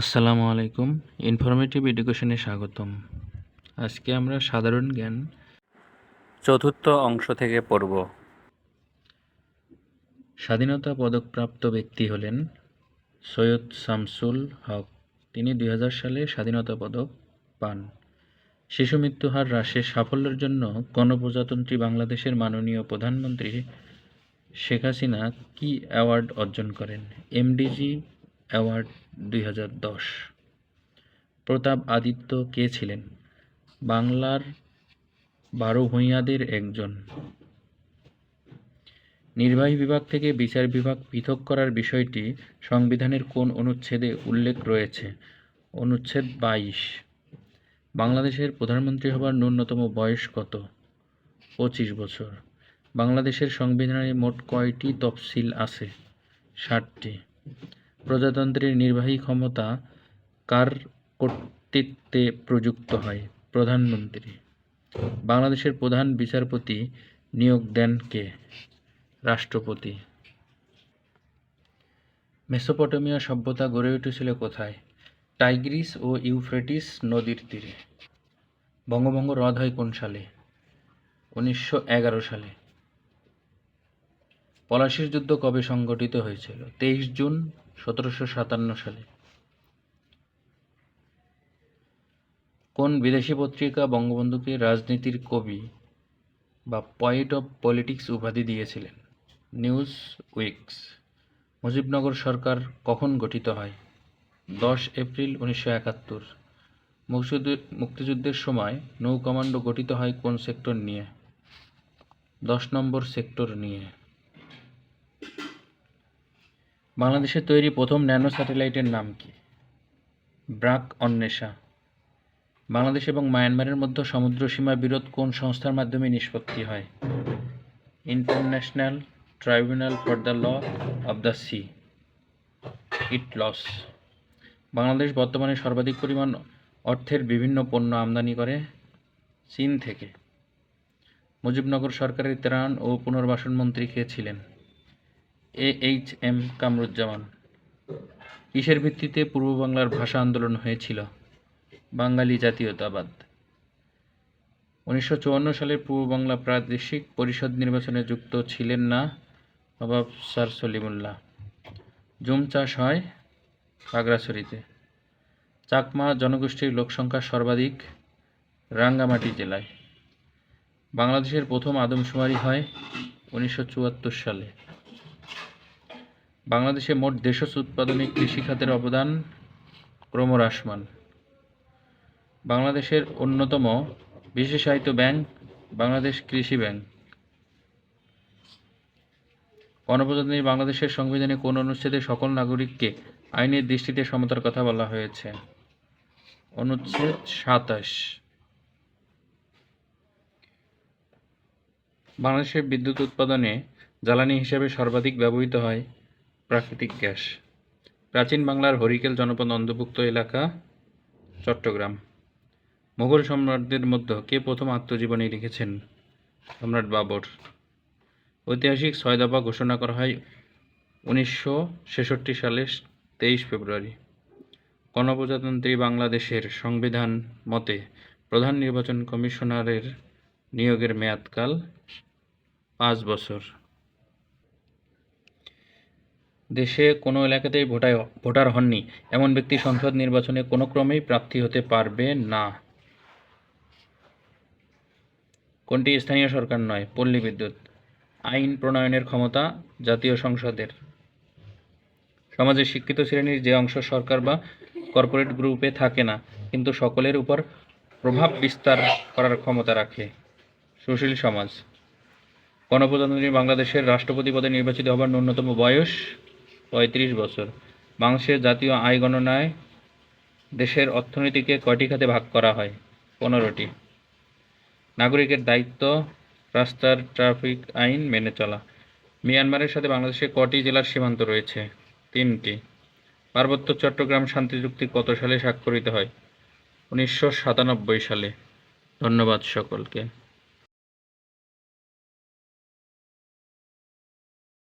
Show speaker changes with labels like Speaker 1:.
Speaker 1: আসসালামু আলাইকুম ইনফরমেটিভ এডুকেশনে স্বাগতম। আজকে আমরা সাধারণ জ্ঞান চতুর্থ অংশ থেকে পড়ব। স্বাধীনতা পদকপ্রাপ্ত ব্যক্তি হলেন সৈয়দ শামসুল হক। তিনি দু হাজার সালে স্বাধীনতা পদক পান। শিশু মৃত্যু হার হ্রাসের সাফল্যের জন্য গণপ্রজাতন্ত্রী বাংলাদেশের মাননীয় প্রধানমন্ত্রী শেখ হাসিনা কি অ্যাওয়ার্ড অর্জন করেন? এমডিজি অ্যাওয়ার্ড দুই হাজার দশ। প্রতাপ আদিত্য কে ছিলেন? বাংলার বারো ভূঁইয়াদের একজন। নির্বাহী বিভাগ থেকে বিচার বিভাগ পৃথক করার বিষয়টি সংবিধানের কোন অনুচ্ছেদে উল্লেখ রয়েছে? অনুচ্ছেদ বাইশ। বাংলাদেশের প্রধানমন্ত্রী হবার ন্যূনতম বয়স কত? পঁচিশ বছর। বাংলাদেশের সংবিধানে মোট কয়টি তফসিল আছে? ষাটটি। প্রজাতন্ত্রের নির্বাহী ক্ষমতা কার কর্তৃত্বে প্রযুক্ত হয়? প্রধানমন্ত্রী। বাংলাদেশের প্রধান বিচারপতি নিয়োগ দেন কে? রাষ্ট্রপতি। মেসোপটেমিয়া সভ্যতা গড়ে উঠেছিল কোথায়? টাইগ্রিস ও ইউফ্রেটিস নদীর তীরে। বঙ্গভঙ্গ হ্রদ হয় কোন সালে? উনিশশো এগারো সালে। পলাশির যুদ্ধ কবে সংঘটিত হয়েছিল? তেইশ জুন সতেরোশো সাতান্ন সালে। কোন বিদেশি পত্রিকা বঙ্গবন্ধুকে রাজনীতির কবি বা পয়েট অব পলিটিক্স উপাধি দিয়েছিলেন? নিউজ উইকস মুজিবনগর সরকার কখন গঠিত হয়? দশ এপ্রিল উনিশশো একাত্তর। মুক্তিযুদ্ধের সময় নৌ কমান্ডো গঠিত হয় কোন সেক্টর নিয়ে? দশ নম্বর সেক্টর নিয়ে। বাংলাদেশে তৈরি প্রথম ন্যানো স্যাটেলাইটের নাম কি? ব্রাক অন্বেষা। বাংলাদেশ এবং মায়ানমারের মধ্যে সমুদ্র সীমা বিরোধ কোন সংস্থার মাধ্যমে নিষ্পত্তি হয়? International tribunal for the law of the sea. ITLOS. Bangladesh বর্তমানে সর্বাধিক পরিমাণ অর্থের বিভিন্ন পণ্য আমদানি করে চীন থেকে। মুজিবনগর সরকারের ত্রাণ ও পুনর্বাসন মন্ত্রী কে ছিলেন? A H M Kamruzzaman. কিসের ভিত্তিতে পূর্ব বাংলার ভাষা আন্দোলন হয়েছিল? বাঙালি জাতীয়তাবাদ। উনিশশো চুয়ান্ন সালের পূর্ব বাংলা প্রাদেশিক পরিষদ নির্বাচনে যুক্ত ছিলেন না নবাব স্যার সলিমুল্লাহ। জুম চাষ হয় খাগড়াছড়িতে চাকমা জনগোষ্ঠীর লোকসংখ্যা সর্বাধিক রাঙ্গামাটি জেলায়। বাংলাদেশের প্রথম আদমশুমারি হয় উনিশশো চুয়াত্তর সালে। বাংলাদেশে মোট দেশজ উৎপাদনে কৃষিখাতের অবদান ক্রমহ্রাসমান। বাংলাদেশের অন্যতম বিশেষায়িত ব্যাংক বাংলাদেশ কৃষি ব্যাংক। গণপ্রজাতন্ত্রী বাংলাদেশের সংবিধানে কোন অনুচ্ছেদে সকল নাগরিককে আইনের দৃষ্টিতে সমতার কথা বলা হয়েছে? অনুচ্ছেদ সাতাশ। বাংলাদেশের বিদ্যুৎ উৎপাদনে জ্বালানি হিসেবে সর্বাধিক ব্যবহৃত হয় প্রাকৃতিক গ্যাস। প্রাচীন বাংলার হরিকেল জনপদ অন্তর্ভুক্ত এলাকা, চট্টগ্রাম। মুঘল সম্রাটদের মধ্যে কে প্রথম আত্মজীবনী লিখেছেন? সম্রাট বাবর। ঐতিহাসিক ছয় দফা ঘোষণা করা হয় উনিশশো ছেষট্টি সালের তেইশ ফেব্রুয়ারি। গণপ্রজাতন্ত্রী বাংলাদেশের সংবিধান মতে প্রধান নির্বাচন কমিশনারের নিয়োগের মেয়াদকাল পাঁচ বছর। দেশে কোনো এলাকাতেই ভোটায়, ভোটার হননি। এমন ব্যক্তি সংসদ নির্বাচনে কোনো ক্রমেই প্রার্থী হতে পারবে না। কোনটি স্থানীয় সরকার নয়, পল্লী বিদ্যুৎ। আইন প্রণয়নের ক্ষমতা জাতীয় সংসদের। সমাজের শিক্ষিত শ্রেণির যে অংশ সরকার বা কর্পোরেট গ্রুপে থাকে না, কিন্তু সকলের উপর প্রভাব বিস্তার করার ক্ষমতা রাখে। সুশীল সমাজ। গণপ্রজাতন্ত্রী বাংলাদেশের রাষ্ট্রপতি পদে নির্বাচিত হবার ন্যূনতম বয়স পঁয়ত্রিশ বছর। বাংলাদেশের জাতীয় আয় গণনায় দেশের অর্থনীতিকে কয়টি খাতে ভাগ করা হয়? পনেরোটি। নাগরিকের দায়িত্ব রাস্তার ট্রাফিক আইন মেনে চলা। মিয়ানমারের সাথে বাংলাদেশের কটি জেলার সীমান্ত রয়েছে? তিনটি। পার্বত্য চট্টগ্রাম শান্তি চুক্তি কত সালে স্বাক্ষরিত হয়? উনিশশো সাতানব্বই সালে। ধন্যবাদ সকলকে।